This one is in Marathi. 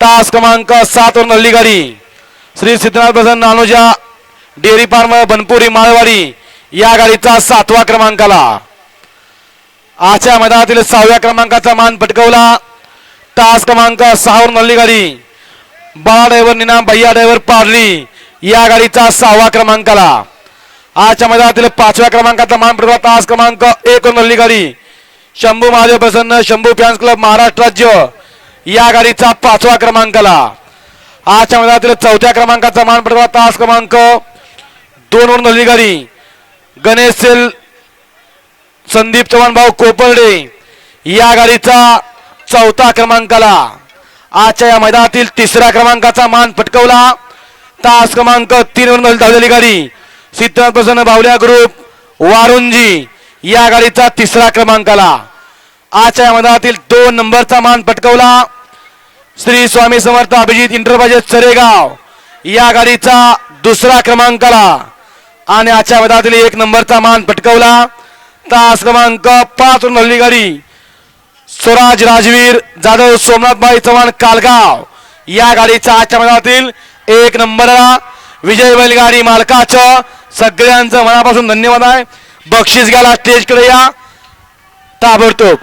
तास क्रमांक सात वर नल्ली गाडी. श्री सिद्धनाथ प्रसन्न अनुजा डेअरी फार्म बनपुरी माळवाडी या गाडीचा सातवा क्रमांकाला आजच्या मैदानातील सहाव्या क्रमांकाचा मान पटकवला. तास क्रमांक सहावर नल्ली गाडी. बाळा ड्रायव्हर निनाम भैया ड्रायव्हर पारली या गाडीचा सहावा क्रमांकाला आजच्या मैदानातील पाचव्या क्रमांकाचा मान पटकवला. तास क्रमांक एक वर नल्ली गाडी. शंभू महादेव प्रसन्न शंभू फॅन्स क्लब महाराष्ट्र राज्य. या गाडीचा पाचवा क्रमांकाला. आजच्या मैदानातील चौथ्या क्रमांकाचा मान पटकवला तास क्रमांक दोन वरून नल्ली गाडी. गणेश सेल संदीप चव्हाण भाऊ कोपर्डे या गाडीचा चौथा क्रमांकाला. आजच्या या मैदानातील तिसऱ्या क्रमांकाचा मान पटकवला. तास क्रमांक तीन वरून धावलेली गाडी. सिद्धार्थ प्रसन्न बावल्या ग्रुप वारुंजी या गाडीचा तिसरा क्रमांकाला. आजच्या या मैदानातील दोन नंबरचा मान पटकवला. श्री स्वामी समर्थ अभिजित इंटरप्राइजेस चरेगाव या गाडीचा दुसरा क्रमांकाला. आणि आजच्या मैदानातील एक नंबरचा मान पटकवला. तास क्रमांक पाच नल्ली गाडी. स्वराज राजवीर जाधव सोमनाथबाई चव्हाण कालगाव या गाडीचा आजच्या मैदानातील एक नंबरला. विजय बैलगाडी मालकाचं सगळ्यांचं मनापासून धन्यवाद आहे. बक्षीस घ्यायला स्टेजकडे या. ताबडतोब.